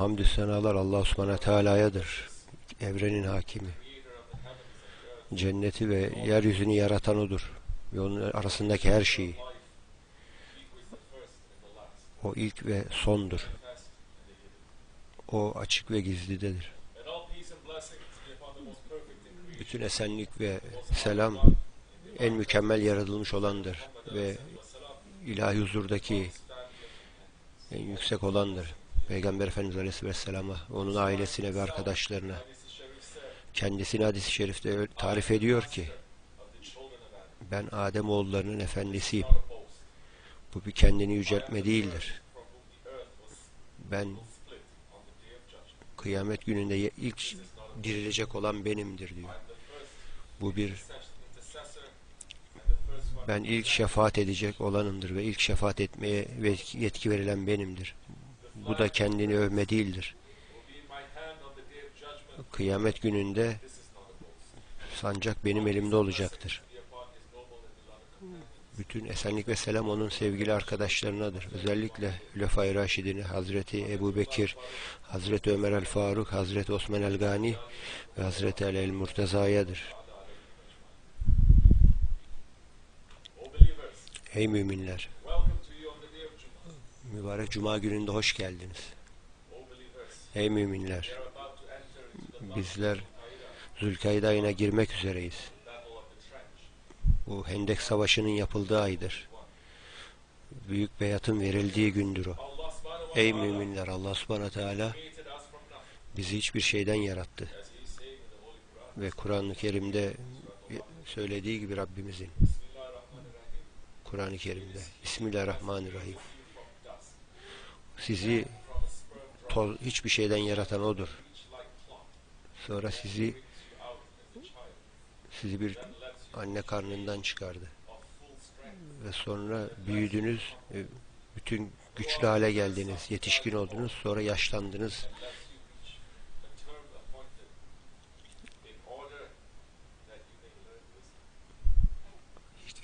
Hamdü senalar Allah subhanahu teala'yadır. Evrenin hakimi. Cenneti ve yeryüzünü yaratan odur. Ve onun arasındaki her şeyi. O ilk ve sondur. O açık ve gizlidedir. Bütün esenlik ve selam en mükemmel yaratılmış olandır ve ilahi huzurdaki en yüksek olandır. Peygamber Efendimiz Aleyhisselam'a, onun ailesine ve arkadaşlarına kendisini hadis-i şerifte tarif ediyor ki ben Adem oğullarının efendisiyim. Bu bir kendini yüceltme değildir. Ben kıyamet gününde ilk dirilecek olan benimdir diyor. Bu bir ben ilk şefaat edecek olanımdır ve ilk şefaat etmeye yetki verilen benimdir. Bu da kendini övme değildir. Kıyamet gününde sancak benim elimde olacaktır. Bütün esenlik ve selam onun sevgili arkadaşlarınadır. Özellikle Hülefai Raşidini, Hazreti Ebu Bekir, Hazreti Ömer el Faruk, Hazreti Osman el Gani ve Hazreti Ali el Murtaza'yadır. Ey müminler! Mübarek Cuma gününde hoş geldiniz. Ey müminler! Bizler Zülkayda ayına girmek üzereyiz. Bu Hendek Savaşı'nın yapıldığı aydır. Büyük beyatın verildiği gündür o. Ey müminler! Allah subhanahu teala bizi hiçbir şeyden yarattı. Ve Kur'an-ı Kerim'de söylediği gibi Rabbimizin Kur'an-ı Kerim'de Bismillahirrahmanirrahim sizi toz, hiçbir şeyden yaratan odur. Sonra sizi sizi bir anne karnından çıkardı. Ve sonra büyüdünüz, bütün güçlü hale geldiniz, yetişkin oldunuz, sonra yaşlandınız.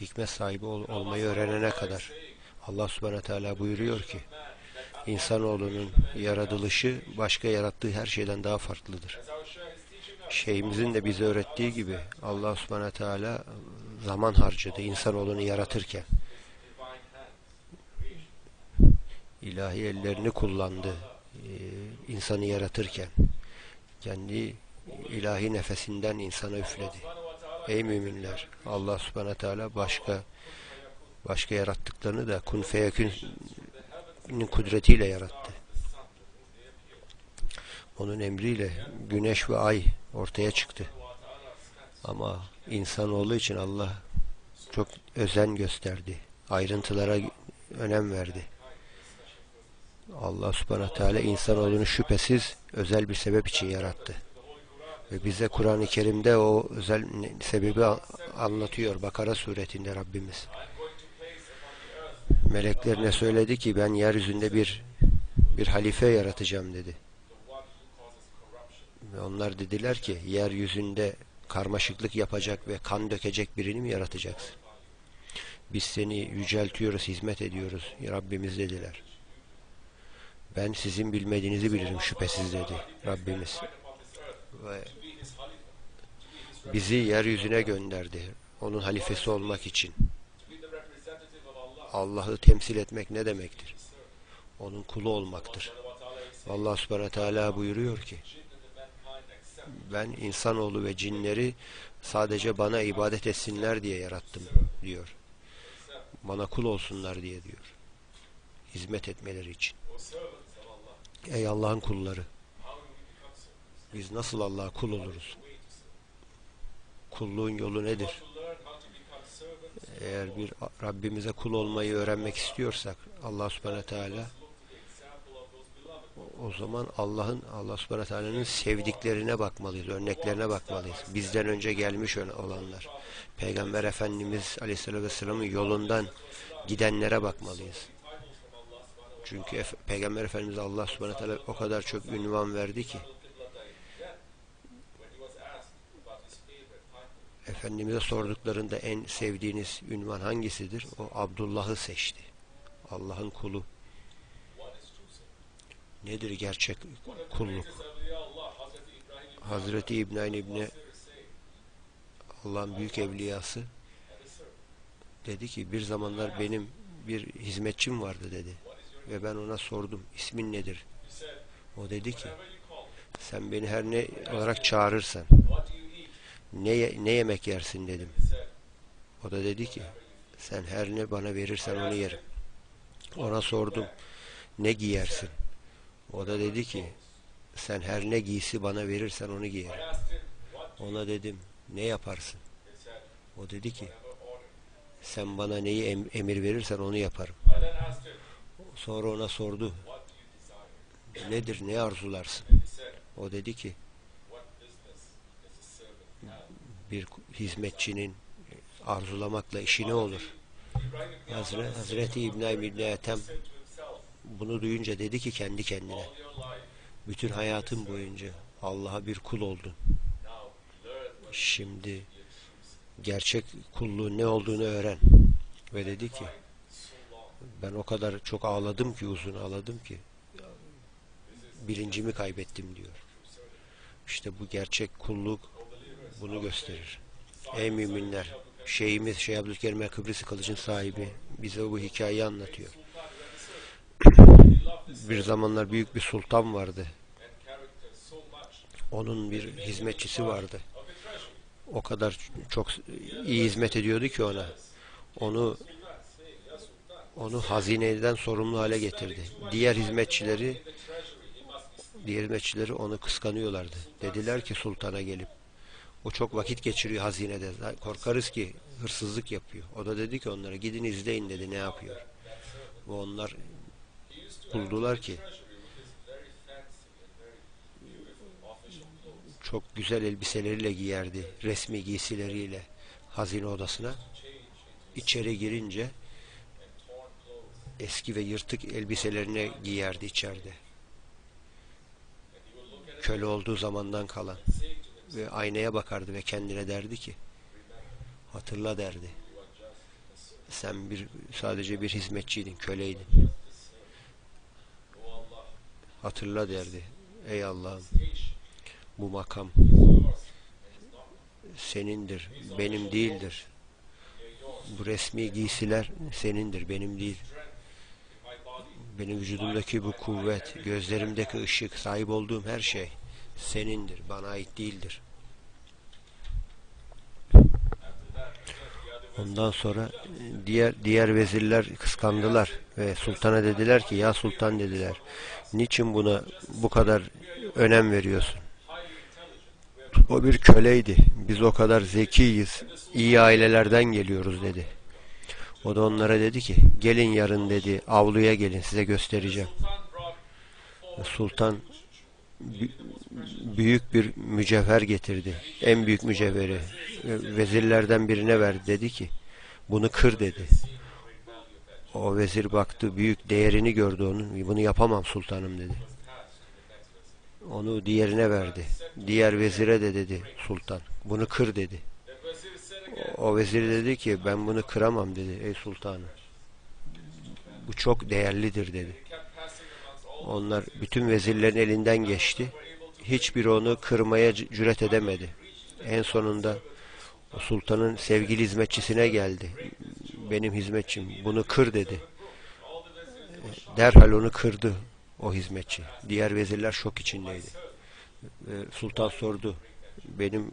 Hikmet sahibi ol, olmayı öğrenene kadar Allah subhanahu teala buyuruyor ki insanoğlunun yaratılışı başka yarattığı her şeyden daha farklıdır. Şeyhimizin de bize öğrettiği gibi Allah subhanahu teala zaman harcadı insanoğlunu yaratırken. ilahi ellerini kullandı insanı yaratırken. Kendi ilahi nefesinden insana üfledi. Ey müminler! Allah subhanahu teala başka başka yarattıklarını da kun feyekünün kudretiyle yarattı. Onun emriyle güneş ve ay ortaya çıktı. Ama insanoğlu için Allah çok özen gösterdi. Ayrıntılara önem verdi. Allah subhanahu teala insanoğlunu şüphesiz özel bir sebep için yarattı. Ve bize Kur'an-ı Kerim'de o özel sebebi anlatıyor Bakara suretinde Rabbimiz. Meleklerine söyledi ki ben yeryüzünde bir bir halife yaratacağım dedi. Ve onlar dediler ki yeryüzünde karmaşıklık yapacak ve kan dökecek birini mi yaratacaksın? Biz seni yüceltiyoruz, hizmet ediyoruz. Rabbimiz dediler. Ben sizin bilmediğinizi bilirim şüphesiz dedi Rabbimiz. Ve bizi yeryüzüne gönderdi. Onun halifesi olmak için. Allah'ı temsil etmek ne demektir? Onun kulu olmaktır. Allah subhanahu teala buyuruyor ki ben insanoğlu ve cinleri sadece bana ibadet etsinler diye yarattım diyor. Bana kul olsunlar diye diyor. Hizmet etmeleri için. Ey Allah'ın kulları biz nasıl Allah'a kul oluruz? Kulluğun yolu nedir? Eğer bir Rabbimize kul olmayı öğrenmek istiyorsak Allah subhanahu teala o zaman Allah'ın Allah subhanahu teala'nın sevdiklerine bakmalıyız, örneklerine bakmalıyız. Bizden önce gelmiş olanlar. Peygamber Efendimiz Aleyhisselatü Vesselam'ın yolundan gidenlere bakmalıyız. Çünkü Peygamber Efendimiz Allah subhanahu teala o kadar çok ünvan verdi ki Efendimiz'e sorduklarında en sevdiğiniz ünvan hangisidir? O Abdullah'ı seçti. Allah'ın kulu. Nedir gerçek kulluk? Hazreti İbrahim İbni Allah'ın büyük evliyası dedi ki bir zamanlar benim bir hizmetçim vardı dedi. Ve ben ona sordum ismin nedir? O dedi ki sen beni her ne olarak çağırırsan ne, ne yemek yersin dedim. O da dedi ki sen her ne bana verirsen onu yerim. Ona sordum ne giyersin? O da dedi ki sen her ne giysi bana verirsen onu giyerim. Ona dedim ne yaparsın? O dedi ki sen bana neyi em- emir verirsen onu yaparım. Sonra ona sordu nedir ne arzularsın? O dedi ki bir hizmetçinin arzulamakla işi ne olur? Hazreti, Hazreti İbn İbn bunu duyunca dedi ki kendi kendine bütün hayatım boyunca Allah'a bir kul oldun. Şimdi gerçek kulluğun ne olduğunu öğren. Ve dedi ki ben o kadar çok ağladım ki uzun ağladım ki bilincimi kaybettim diyor. İşte bu gerçek kulluk bunu gösterir. Ey müminler, şeyimiz Şeyh Abdülkerim Kıbrıs Kılıç'ın sahibi bize bu hikayeyi anlatıyor. bir zamanlar büyük bir sultan vardı. Onun bir hizmetçisi vardı. O kadar çok iyi hizmet ediyordu ki ona. Onu onu hazineden sorumlu hale getirdi. Diğer hizmetçileri diğer hizmetçileri onu kıskanıyorlardı. Dediler ki sultana gelip o çok vakit geçiriyor hazinede. Korkarız ki hırsızlık yapıyor. O da dedi ki onlara gidin izleyin dedi ne yapıyor. Ve onlar buldular ki çok güzel elbiseleriyle giyerdi. Resmi giysileriyle hazine odasına. İçeri girince eski ve yırtık elbiselerini giyerdi içeride. Köle olduğu zamandan kalan. Ve aynaya bakardı ve kendine derdi ki hatırla derdi. Sen bir sadece bir hizmetçiydin, köleydin. Hatırla derdi. Ey Allah'ım bu makam senindir, benim değildir. Bu resmi giysiler senindir, benim değil. Benim vücudumdaki bu kuvvet, gözlerimdeki ışık, sahip olduğum her şey senindir, bana ait değildir. Ondan sonra diğer diğer vezirler kıskandılar ve sultana dediler ki ya sultan dediler niçin buna bu kadar önem veriyorsun? O bir köleydi. Biz o kadar zekiyiz. iyi ailelerden geliyoruz dedi. O da onlara dedi ki gelin yarın dedi avluya gelin size göstereceğim. Sultan büyük bir mücevher getirdi. En büyük mücevheri. Vezirlerden birine verdi. Dedi ki bunu kır dedi. O vezir baktı büyük değerini gördü onun. Bunu yapamam sultanım dedi. Onu diğerine verdi. Diğer vezire de dedi sultan. Bunu kır dedi. O vezir dedi ki ben bunu kıramam dedi ey sultanım. Bu çok değerlidir dedi. Onlar bütün vezirlerin elinden geçti. Hiçbir onu kırmaya cüret edemedi. En sonunda o sultanın sevgili hizmetçisine geldi. Benim hizmetçim bunu kır dedi. Derhal onu kırdı o hizmetçi. Diğer vezirler şok içindeydi. Sultan sordu. Benim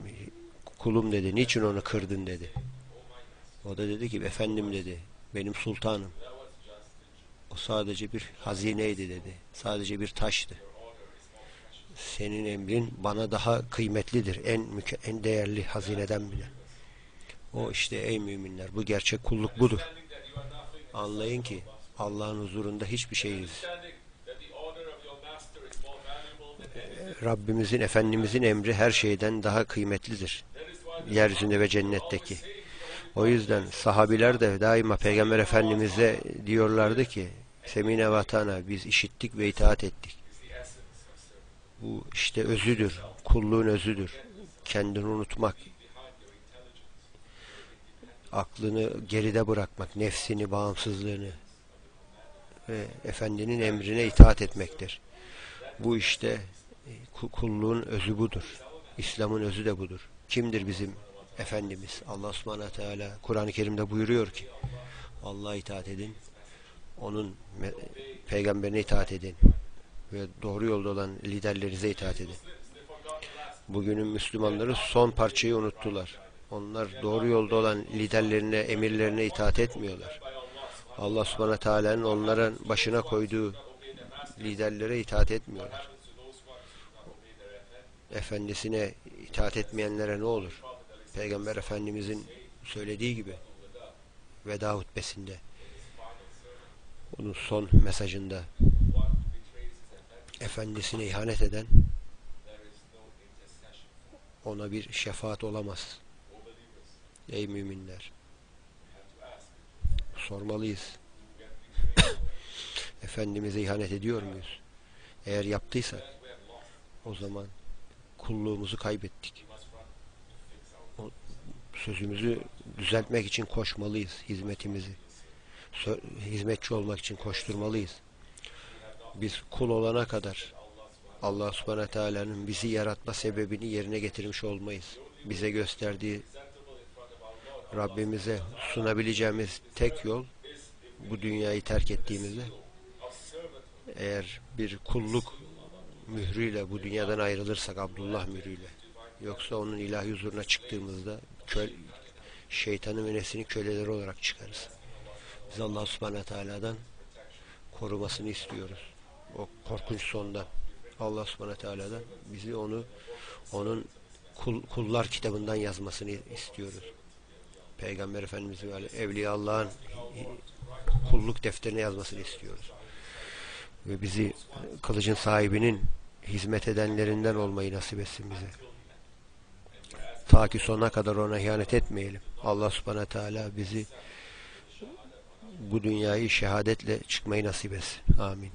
kulum dedi. Niçin onu kırdın dedi. O da dedi ki efendim dedi. Benim sultanım. O sadece bir hazineydi dedi. Sadece bir taştı. Senin emrin bana daha kıymetlidir. En en değerli hazineden bile. O işte ey müminler bu gerçek kulluk budur. Anlayın ki Allah'ın huzurunda hiçbir şeyiz. Rabbimizin, Efendimizin emri her şeyden daha kıymetlidir. Yeryüzünde ve cennetteki. O yüzden sahabiler de daima Peygamber Efendimiz'e diyorlardı ki Semine vatana biz işittik ve itaat ettik. Bu işte özüdür. Kulluğun özüdür. Kendini unutmak. Aklını geride bırakmak. Nefsini, bağımsızlığını. e, efendinin emrine itaat etmektir. Bu işte e, ku- kulluğun özü budur. İslam'ın özü de budur. Kimdir bizim Efendimiz? Allah subhanahu teala Kur'an-ı Kerim'de buyuruyor ki Allah'a itaat edin. Onun peygamberine itaat edin. Ve doğru yolda olan liderlerinize itaat edin. Bugünün Müslümanları son parçayı unuttular. Onlar doğru yolda olan liderlerine, emirlerine itaat etmiyorlar. Allah subhanahu teala'nın onların başına koyduğu liderlere itaat etmiyorlar. Efendisine itaat etmeyenlere ne olur? Peygamber Efendimizin söylediği gibi veda hutbesinde onun son mesajında efendisine ihanet eden ona bir şefaat olamaz. Ey müminler sormalıyız. Efendimiz'e ihanet ediyor muyuz? Eğer yaptıysak o zaman kulluğumuzu kaybettik. O sözümüzü düzeltmek için koşmalıyız hizmetimizi. Hizmetçi olmak için koşturmalıyız. Biz kul olana kadar Allah subhanahu teala'nın bizi yaratma sebebini yerine getirmiş olmayız. Bize gösterdiği Rabbimize sunabileceğimiz tek yol bu dünyayı terk ettiğimizde eğer bir kulluk mührüyle bu dünyadan ayrılırsak Abdullah mührüyle yoksa onun ilahi huzuruna çıktığımızda köl, şeytanın ve köleleri olarak çıkarız. Biz Allah subhanahu teala'dan korumasını istiyoruz. O korkunç sonda Allah subhanahu teala'dan bizi onu onun kul, kullar kitabından yazmasını istiyoruz. Peygamber Efendimiz ve Evliya Allah'ın kulluk defterine yazmasını istiyoruz. Ve bizi kılıcın sahibinin hizmet edenlerinden olmayı nasip etsin bize. Ta ki sona kadar ona ihanet etmeyelim. Allah subhanahu teala bizi bu dünyayı şehadetle çıkmayı nasip etsin. Amin.